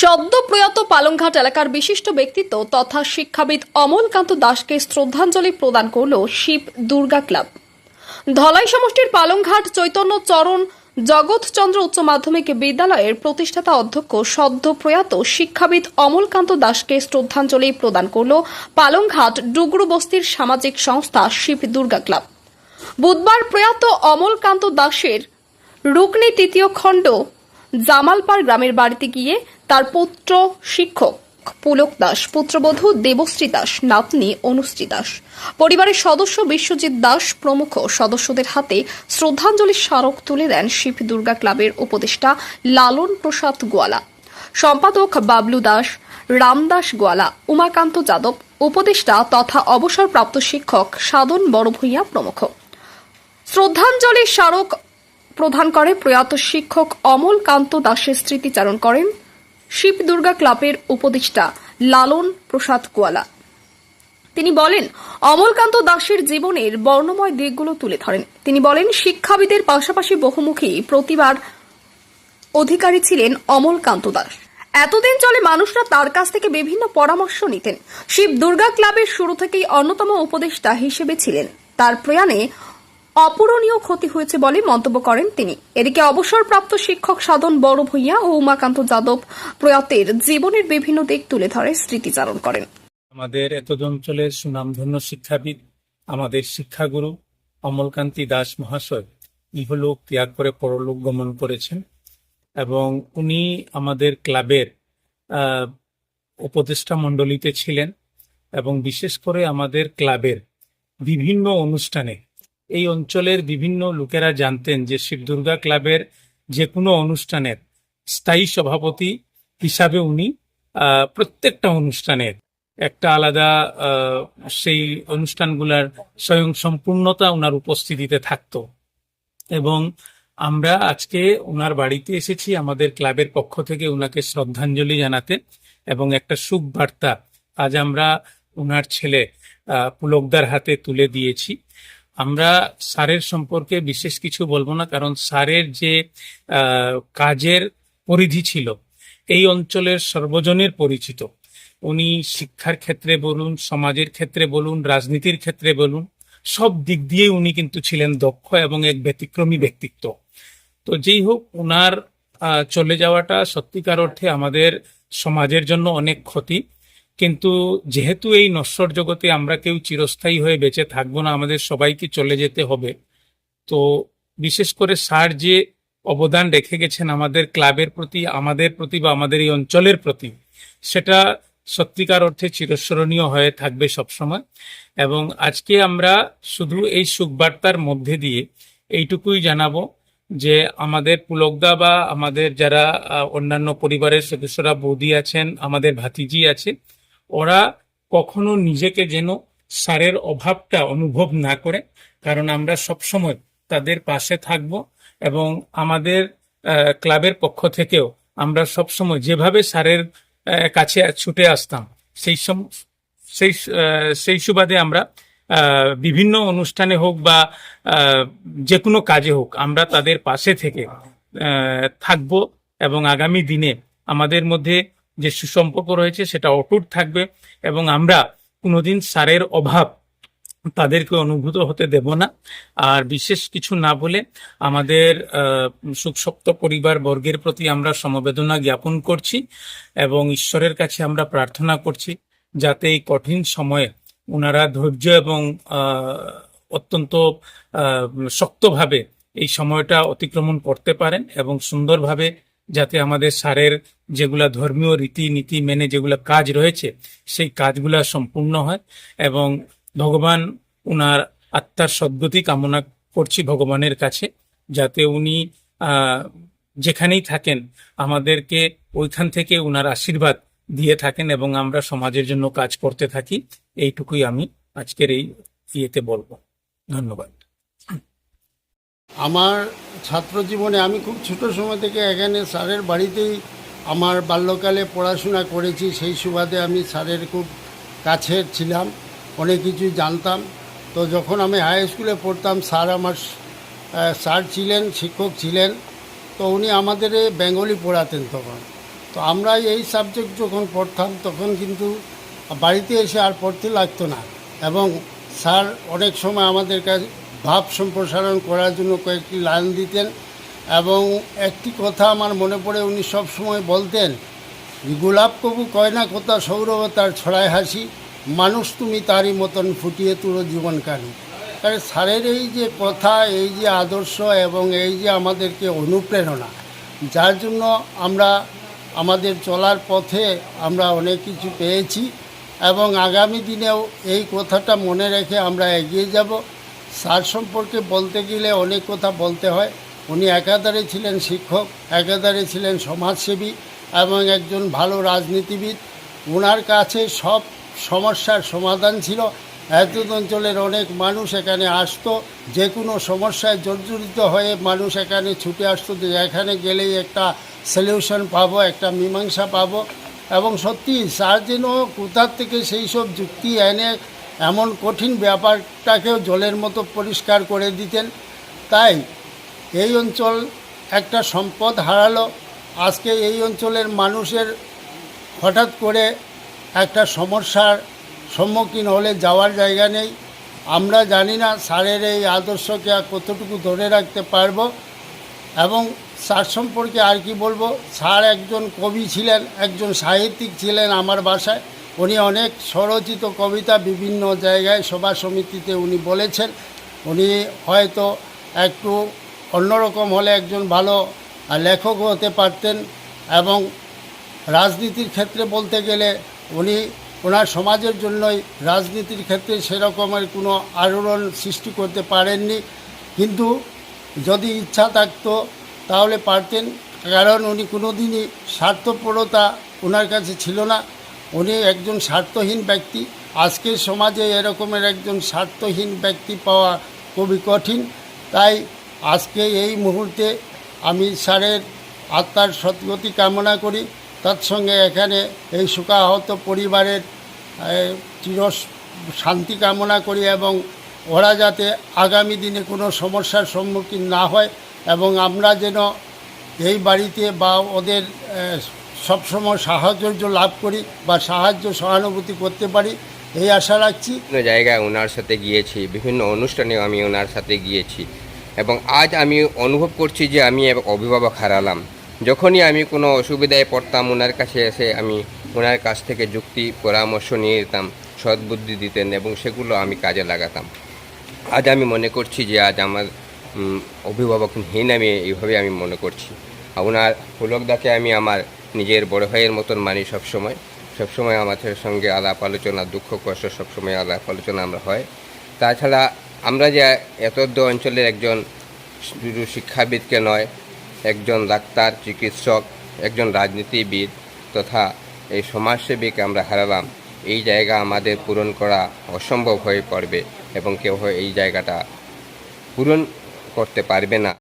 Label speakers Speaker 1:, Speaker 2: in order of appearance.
Speaker 1: সদ্য প্রয়াত পালংঘাট এলাকার বিশিষ্ট ব্যক্তিত্ব তথা শিক্ষাবিদ অমলকান্ত দাসকে শ্রদ্ধাঞ্জলি প্রদান করল শিব দুর্গা ক্লাব। ধলাই সমষ্টির পালংঘাট চৈতন্য চরণ জগৎচন্দ্র উচ্চ মাধ্যমিক বিদ্যালয়ের প্রতিষ্ঠাতা অধ্যক্ষ সদ্য প্রয়াত শিক্ষাবিদ অমলকান্ত দাসকে শ্রদ্ধাঞ্জলি প্রদান করল পালংঘাট ডুগরু বস্তির সামাজিক সংস্থা শিব দুর্গা ক্লাব। বুধবার প্রয়াত অমলকান্ত দাসের রুকনি তৃতীয় খণ্ড জামালপাড় গ্রামের বাড়িতে গিয়ে তার পুত্র শিক্ষক পুলক দাস, পুত্রবধূ দেবশ্রী দাস, নাতনি অনুশ্রী দাস। পরিবারের সদস্য বিশ্বজিৎ দাস প্রমুখ। সদস্যদের হাতে শ্রদ্ধাঞ্জলি স্মারক তুলে দেন শিব দুর্গা ক্লাবের উপদেষ্টা লালন প্রসাদ গোয়ালা। সম্পাদক বাবলু দাস রামদাস গোয়ালা, উমাকান্ত যাদব, উপদেষ্টা তথা অবসরপ্রাপ্ত শিক্ষক সাধন বড়ভূঁইয়া প্রমুখ। শ্রদ্ধাঞ্জলি স্মারক প্রদান করে প্রয়াত শিক্ষক অমল কান্ত দাসের স্মৃতিচারণ করেন শিব দুর্গা ক্লাবের উপদেষ্টা লালন প্রসাদ কোয়ালা। তিনি বলেন, অমলকান্ত দাসের জীবনের বর্ণময় দিকগুলো তুলে ধরেন। তিনি বলেন, শিক্ষাবিদের পাশাপাশি বহুমুখী প্রতিবার অধিকারী ছিলেন অমলকান্ত দাস। এতদিন চলে মানুষরা তার কাছ থেকে বিভিন্ন পরামর্শ নিতেন। শিব দুর্গা ক্লাবের শুরু থেকেই অন্যতম উপদেষ্টা হিসেবে ছিলেন। তার প্রয়াণে অপূরণীয় ক্ষতি হয়েছে বলে মন্তব্য করেন তিনি। এদিকে অবসরপ্রাপ্ত শিক্ষক সাধন বড় ভূঁইয়া ও উমাকান্ত যাদব প্রয়াতের জীবনের বিভিন্ন দিক তুলে ধরে স্মৃতিচারণ করেন।
Speaker 2: আমাদের এতদ অঞ্চলের সুনামধন্য শিক্ষাবিদ, আমাদের শিক্ষাগুরু অমলকান্তি দাস মহাশয়, ইহলোক ত্যাগ করে পরলোক গমন করেছেন এবং উনি আমাদের ক্লাবের উপদেষ্টা মণ্ডলীতে ছিলেন এবং বিশেষ করে আমাদের ক্লাবের বিভিন্ন অনুষ্ঠানে এই অঞ্চলের বিভিন্ন লোকেরা জানতেন যে শিব দুর্গা ক্লাবের যে কোনো অনুষ্ঠানের স্থায়ী সভাপতি হিসাবে উনি প্রত্যেকটা অনুষ্ঠানের একটা আলাদা সেই অনুষ্ঠানগুলার স্বয়ং সম্পূর্ণতা ওনার উপস্থিতিতে থাকতো। এবং আমরা আজকে ওনার বাড়িতে এসেছি, আমাদের ক্লাবের পক্ষ থেকে ওনাকে শ্রদ্ধাঞ্জলি জানাতে এবং একটা সুখ বার্তা আজ আমরা ওনার ছেলে পুলকদার হাতে তুলে দিয়েছি। আমরা স্যারের সম্পর্কে বিশেষ কিছু বলব না, কারণ স্যারের যে কাজের পরিধি ছিল, এই অঞ্চলের সর্বজনের পরিচিত। উনি শিক্ষার ক্ষেত্রে বলুন, সমাজের ক্ষেত্রে বলুন, রাজনীতির ক্ষেত্রে বলুন, সব দিক দিয়ে উনি কিন্তু ছিলেন দক্ষ এবং এক ব্যতিক্রমী ব্যক্তিত্ব। তো যেই হোক ওনার চলে যাওয়াটা সত্যিকার অর্থে আমাদের সমাজের জন্য অনেক ক্ষতি। কিন্তু যেহেতু এই নশ্বর জগতে আমরা কেউ চিরস্থায়ী হয়ে বেঁচে থাকব না, আমাদের সবাইকে চলে যেতে হবে। তো বিশেষ করে স্যার যে অবদান রেখে গেছেন আমাদের ক্লাবের প্রতি, আমাদের প্রতি বা আমাদের এই অঞ্চলের প্রতি, সেটা সত্যিকার অর্থে চিরস্মরণীয় হয়ে থাকবে সবসময়। এবং আজকে আমরা শুধু এই সুখবার্তার মধ্যে দিয়ে এইটুকুই জানাব যে আমাদের পুলকদা বা আমাদের যারা অন্যান্য পরিবারের সদস্যরা, বৌদি আছেন, আমাদের ভাতিজি আছে ওরা কখনো নিজেকে যেন সারের অভাবটা অনুভব না করে, কারণ আমরা সবসময় তাদের পাশে থাকব এবং আমাদের ক্লাবের পক্ষ থেকেও আমরা সবসময় যেভাবে সারের কাছে ছুটে আসতাম, সেই সম, সেই সেই সুবাদে আমরা বিভিন্ন অনুষ্ঠানে হোক বা যে কোনো কাজে হোক আমরা তাদের পাশে থেকে থাকব এবং আগামী দিনে আমাদের মধ্যে যে সুসম্পর্ক রয়েছে সেটা অটুট থাকবে এবং আমরা কোনোদিন সারের অভাব তাদেরকে অনুভূত হতে দেব না। আর বিশেষ কিছু না বলে আমাদের সুখসপ্ত পরিবার বর্গের প্রতি আমরা সমবেদনা জ্ঞাপন করছি এবং ঈশ্বরের কাছে আমরা প্রার্থনা করছি যাতে এই কঠিন সময়ে ওনারা ধৈর্য এবং অত্যন্ত শক্তভাবে এই সময়টা অতিক্রমণ করতে পারেন এবং সুন্দরভাবে যাতে আমাদের সারের যেগুলা ধর্মীয় রীতিনীতি মেনে যেগুলা কাজ রয়েছে, সেই কাজগুলা সম্পূর্ণ হয় এবং ভগবান উনার আত্মার সদ্গতি কামনা করছি ভগবানের কাছে, যাতে উনি যেখানেই থাকেন, আমাদেরকে ওইখান থেকে উনার আশীর্বাদ দিয়ে থাকেন এবং আমরা সমাজের জন্য কাজ করতে থাকি। এইটুকুই আমি আজকের এই ইয়েতে বলব। ধন্যবাদ।
Speaker 3: আমার ছাত্র জীবনে আমি খুব ছোট সময় থেকে এখানে স্যারের বাড়িতেই আমার বাল্যকালে পড়াশোনা করেছি, সেই সুবাদে আমি স্যারের খুব কাছের ছিলাম, অনেক কিছু জানতাম। তো যখন আমি হাই স্কুলে পড়তাম, স্যার আমার স্যার ছিলেন, শিক্ষক ছিলেন, তো উনি আমাদের বেঙ্গলি পড়াতেন তখন। তো আমরা এই সাবজেক্ট যখন পড়তাম, তখন কিন্তু বাড়িতে এসে আর পড়তে লাগতো না। এবং স্যার অনেক সময় আমাদের কাছে ভাব সম্প্রসারণ করার জন্য কয়েকটি লাইন দিতেন এবং একটি কথা আমার মনে পড়ে, উনি সব সময় বলতেন, গোলাপ কবু কয় না কোথা সৌরভতার ছড়ায় হাসি, মানুষ তুমি তারই মতন ফুটিয়ে তুলো জীবন তাহলে স্যারের এই যে কথা, এই যে আদর্শ এবং এই যে আমাদেরকে অনুপ্রেরণা, যার জন্য আমরা আমাদের চলার পথে আমরা অনেক কিছু পেয়েছি এবং আগামী দিনেও এই কথাটা মনে রেখে আমরা এগিয়ে যাব। স্যার সম্পর্কে বলতে গেলে অনেক কথা বলতে হয়। উনি একাধারে ছিলেন শিক্ষক, একাধারে ছিলেন সমাজসেবী এবং একজন ভালো রাজনীতিবিদ। ওনার কাছে সব সমস্যার সমাধান ছিল। এত অঞ্চলের অনেক মানুষ এখানে আসতো। যে কোনো সমস্যায় জর্জরিত হয়ে মানুষ এখানে ছুটে আসতো যে এখানে গেলেই একটা সলিউশন পাবো, একটা মীমাংসা পাবো। এবং সত্যি স্যার যেন কোথার থেকে সেই সব যুক্তি এনে এমন কঠিন ব্যাপারটাকেও জলের মতো পরিষ্কার করে দিতেন। তাই এই অঞ্চল একটা সম্পদ হারালো। আজকে এই অঞ্চলের মানুষের হঠাৎ করে একটা সমস্যার সম্মুখীন হলে যাওয়ার জায়গা নেই। আমরা জানি না স্যারের এই আদর্শকে আর কতটুকু ধরে রাখতে পারব এবং স্যার সম্পর্কে আর কি বলব? স্যার একজন কবি ছিলেন, একজন সাহিত্যিক ছিলেন আমার বাসায়। উনি অনেক স্বরচিত কবিতা বিভিন্ন জায়গায় সভা সমিতিতে উনি বলেছেন। উনি হয়তো একটু অন্যরকম হলে একজন ভালো লেখক হতে পারতেন এবং রাজনীতির ক্ষেত্রে বলতে গেলে উনি ওনার সমাজের জন্যই রাজনীতির ক্ষেত্রে সেরকমের কোনো আলোড়ন সৃষ্টি করতে পারেননি। কিন্তু যদি ইচ্ছা থাকতো তাহলে পারতেন, কারণ উনি কোনো দিনই স্বার্থপরতা ওনার কাছে ছিল না। উনি একজন স্বার্থহীন ব্যক্তি। আজকের সমাজে এরকমের একজন স্বার্থহীন ব্যক্তি পাওয়া খুবই কঠিন। তাই আজকে এই মুহূর্তে আমি স্যারের আত্মার সদ্গতি কামনা করি। তৎসঙ্গে এখানে এই শোকাহত পরিবারের চির শান্তি কামনা করি এবং ওরা যাতে আগামী দিনে কোনো সমস্যার সম্মুখীন না হয় এবং আমরা যেন এই বাড়িতে বা ওদের সবসময় সাহায্য লাভ করি বা সাহায্য সহানুভূতি করতে পারি, এই আশা রাখছি।
Speaker 4: বিভিন্ন জায়গায় ওনার সাথে গিয়েছি, বিভিন্ন অনুষ্ঠানেও আমি ওনার সাথে গিয়েছি এবং আজ আমি অনুভব করছি যে আমি অভিভাবক হারালাম। যখনই আমি কোনো অসুবিধায় পড়তাম ওনার কাছে এসে আমি ওনার কাছ থেকে যুক্তি, পরামর্শ নিয়ে যেতাম সদ্বুদ্ধি দিতেন এবং সেগুলো আমি কাজে লাগাতাম। আজ আমি মনে করছি যে আজ আমার অভিভাবকহীন আমি এইভাবে আমি মনে করছি। ওনার পুলকদাকে আমি আমার নিজের বড় ভাইয়ের মতন মানি সবসময়। সবসময় আমাদের সঙ্গে আলাপ আলোচনা, দুঃখ, কষ্ট সবসময় আলাপ আলোচনা আমরা হয়। তাছাড়া আমরা যে এত অঞ্চলের একজন শুধু শিক্ষাবিদকে নয়, একজন ডাক্তার, চিকিৎসক, একজন রাজনীতিবিদ তথা এই সমাজসেবীকে আমরা হারালাম, এই জায়গা আমাদের পূরণ করা অসম্ভব হয়ে পড়বে এবং কেউ এই জায়গাটা পূরণ করতে পারবে না।